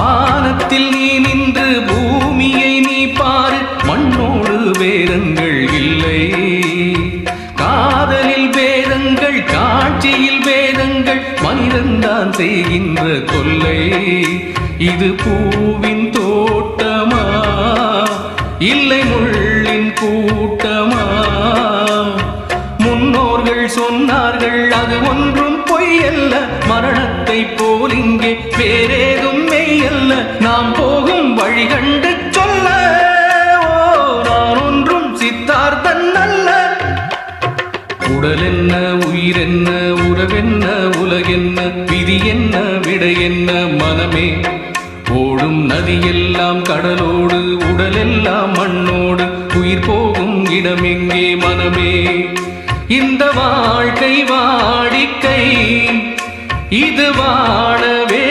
வானத்தில் நீ நின்று பூமியை நீ பாரு. மண்ணோடு வேதங்கள் இல்லை. காதலில் வேதங்கள் காட்சியில் வேதங்கள் மனிதன்தான் செய்கின்ற தொல்லை. இது பூவின் தோட்டமா? இல்லை முள்ளின் கூட்டமா? முன்னோர்கள் சொன்னார்கள் அது ஒன்றும் பொய்யல்ல மரணத்தை போல் இங்கே வேறேதும் போகும் வழி கண்டு சொல்ல ஓ நான் ஒன்றும் சித்தார்த்தன் அல்ல. உடல் என்ன உயிர் என்ன உறவென்ன உலகென்ன விதி என்ன விடை என்ன மனமே ஓடும் நதியெல்லாம் கடலோடு உடலெல்லாம் மண்ணோடு உயிர் போகும் இடமெங்கே மனமே. இந்த வாழ்க்கை வாடிக்கை இது வாழவே